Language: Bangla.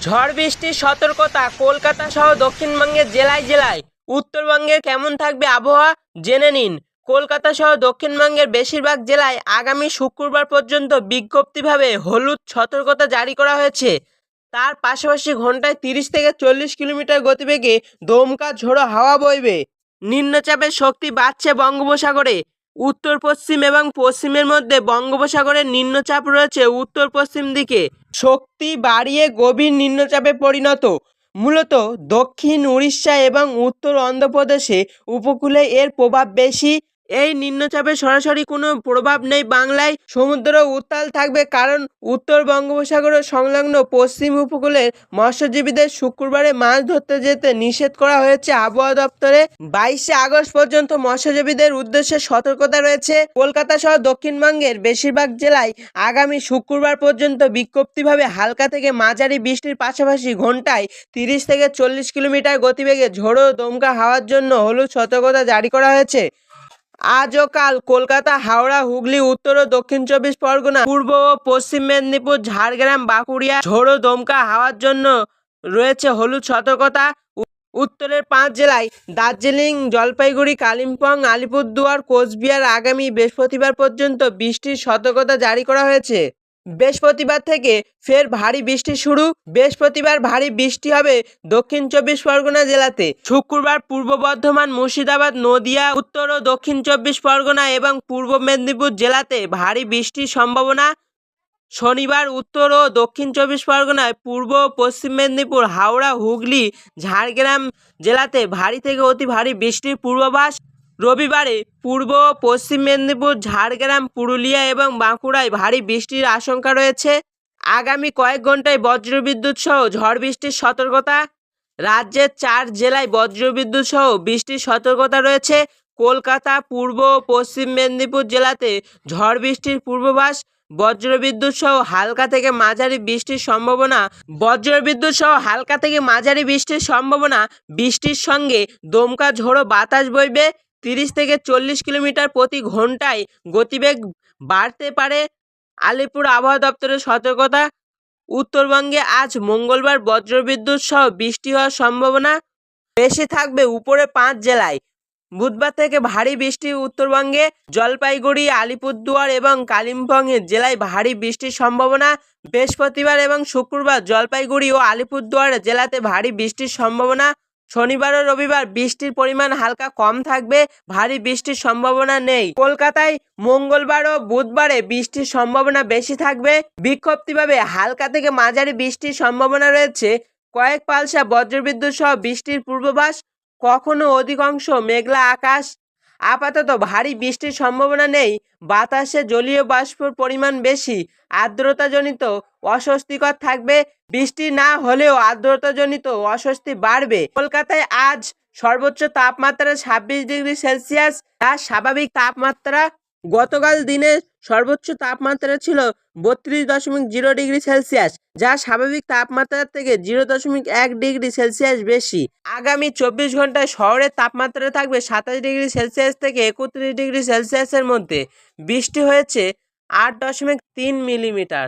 ঝড় বৃষ্টির সতর্কতা, কলকাতা সহ দক্ষিণবঙ্গের জেলায় জেলায়। উত্তরবঙ্গে কেমন থাকবে আবহাওয়া জেনে নিন। কলকাতা সহ দক্ষিণবঙ্গের বেশিরভাগ জেলায় আগামী শুক্রবার পর্যন্ত বিজ্ঞপ্তিভাবে হলুদ সতর্কতা জারি করা হয়েছে। তার পাশাপাশি ঘন্টায় তিরিশ থেকে চল্লিশ কিলোমিটার গতিবেগে দমকা ঝোড়ো হাওয়া বইবে। নিম্নচাপের শক্তি বাড়ছে বঙ্গোপসাগরে। উত্তর, পশ্চিম এবং পশ্চিমের মধ্যে বঙ্গোপসাগরের নিম্নচাপ রয়েছে উত্তর পশ্চিম দিকে। শক্তি বাড়িয়ে গভীর নিম্নচাপে পরিণত। মূলত দক্ষিণ উড়িষ্যা এবং উত্তর অন্ধ্রপ্রদেশে উপকূলে এর প্রভাব বেশি। এই নিম্নচাপের সরাসরি কোনো প্রভাব নেই বাংলায়। সমুদ্র উত্তাল থাকবে কারণ উত্তর বঙ্গোপসাগর সংলগ্ন পশ্চিম উপকূলের মৎস্যজীবীদের শুক্রবারে মাছ ধরতে যেতে নিষেধ করা হয়েছে আবহাওয়া দপ্তরে। বাইশে আগস্ট পর্যন্ত মৎস্যজীবীদের উদ্দেশ্যে সতর্কতা রয়েছে। কলকাতা সহ দক্ষিণবঙ্গের বেশিরভাগ জেলায় আগামী শুক্রবার পর্যন্ত বিজ্ঞপ্তিভাবে হালকা থেকে মাঝারি বৃষ্টির পাশাপাশি ঘন্টায় তিরিশ থেকে চল্লিশ কিলোমিটার গতিবেগে ঝোড়ো দমকা হাওয়ার জন্য হলুদ সতর্কতা জারি করা হয়েছে। আজ ও কাল কলকাতা, হাওড়া, হুগলি, উত্তর ও দক্ষিণ চব্বিশ পরগনা, পূর্ব ও পশ্চিম মেদিনীপুর, ঝাড়গ্রাম, বাঁকুড়িয়া, ঝোড়ো, দমকা হাওয়ার জন্য রয়েছে হলুদ সতর্কতা। উত্তরের পাঁচ জেলায় দার্জিলিং, জলপাইগুড়ি, কালিম্পং, আলিপুরদুয়ার, কোচবিহার আগামী বৃহস্পতিবার পর্যন্ত বৃষ্টির সতর্কতা জারি করা হয়েছে। বৃহস্পতিবার থেকে ফের ভারী বৃষ্টি শুরু। বৃহস্পতিবার ভারী বৃষ্টি হবে দক্ষিণ চব্বিশ পরগনা জেলাতে। শুক্রবার পূর্ব বর্ধমান, মুর্শিদাবাদ, নদিয়া, উত্তর ও দক্ষিণ চব্বিশ পরগনা এবং পূর্ব মেদিনীপুর জেলাতে ভারী বৃষ্টির সম্ভাবনা। শনিবার উত্তর ও দক্ষিণ চব্বিশ পরগনায় পূর্ব পশ্চিম মেদিনীপুর, হাওড়া, হুগলি, ঝাড়গ্রাম জেলাতে ভারী থেকে অতি ভারী বৃষ্টির পূর্বাভাস। রবিবারে পূর্ব, পশ্চিম মেদিনীপুর, ঝাড়গ্রাম, পুরুলিয়া এবং বাঁকুড়ায় ভারী বৃষ্টির আশঙ্কা রয়েছে। আগামী কয়েক ঘন্টায় বজ্রবিদ্যুৎ সহ ঝড় বৃষ্টির সতর্কতা। রাজ্যের চার জেলায় বজ্রবিদ্যুৎ সহ বৃষ্টির সতর্কতা রয়েছে। কলকাতা, পূর্ব, পশ্চিম মেদিনীপুর জেলাতে ঝড় বৃষ্টির পূর্বাভাস। বজ্রবিদ্যুৎ সহ হালকা থেকে মাঝারি বৃষ্টির সম্ভাবনা। বজ্রবিদ্যুৎ সহ হালকা থেকে মাঝারি বৃষ্টির সম্ভাবনা। বৃষ্টির সঙ্গে দমকা ঝোড়ো বাতাস বইবে। তিরিশ থেকে চল্লিশ কিলোমিটার প্রতি ঘন্টায় গতিবেগ বাড়তে পারে। আলিপুর আবহাওয়া দপ্তরের সতর্কতা। উত্তরবঙ্গে আজ মঙ্গলবার বজ্রবিদ্যুৎ সহ বৃষ্টি হওয়ার সম্ভাবনা বেশি থাকবে উপরে পাঁচ জেলায়। বুধবার থেকে ভারী বৃষ্টি উত্তরবঙ্গে, জলপাইগুড়ি, আলিপুরদুয়ার এবং কালিম্পংয়ের জেলায় ভারী বৃষ্টির সম্ভাবনা। বৃহস্পতিবার এবং শুক্রবার জলপাইগুড়ি ও আলিপুরদুয়ার জেলাতে ভারী বৃষ্টির সম্ভাবনা। শনিবার ও রবিবার বৃষ্টির পরিমাণ হালকা কম থাকবে, ভারী বৃষ্টির সম্ভাবনা নেই। কলকাতায় মঙ্গলবার ও বুধবারে বৃষ্টির সম্ভাবনা বেশি থাকবে। বিক্ষিপ্তভাবে হালকা থেকে মাঝারি বৃষ্টির সম্ভাবনা রয়েছে। কয়েক পালসা বজ্রবিদ্যুৎ সহ বৃষ্টির পূর্বাভাস, কখনো অধিকাংশ মেঘলা আকাশ। আপাতত ভারী বৃষ্টির সম্ভাবনা নেই। বাতাসে জলীয় বাষ্পর পরিমাণ বেশি। আর্দ্রতাজনিত অস্বস্তিকর থাকবে। বৃষ্টি না হলেও আর্দ্রতাজনিত অস্বস্তি বাড়বে। কলকাতায় আজ সর্বোচ্চ তাপমাত্রা ছাব্বিশ ডিগ্রি সেলসিয়াস। যা স্বাভাবিক তাপমাত্রা গতকাল দিনে সর্বোচ্চ তাপমাত্রা ছিল বত্রিশ দশমিক জিরো ডিগ্রি সেলসিয়াস, যা স্বাভাবিক তাপমাত্রার থেকে জিরো দশমিক এক ডিগ্রি সেলসিয়াস বেশি। আগামী চব্বিশ ঘন্টায় শহরের তাপমাত্রা থাকবে সাতাশ ডিগ্রি সেলসিয়াস থেকে একত্রিশ ডিগ্রি সেলসিয়াসের মধ্যে। বৃষ্টি হয়েছে আট দশমিক তিন মিলিমিটার।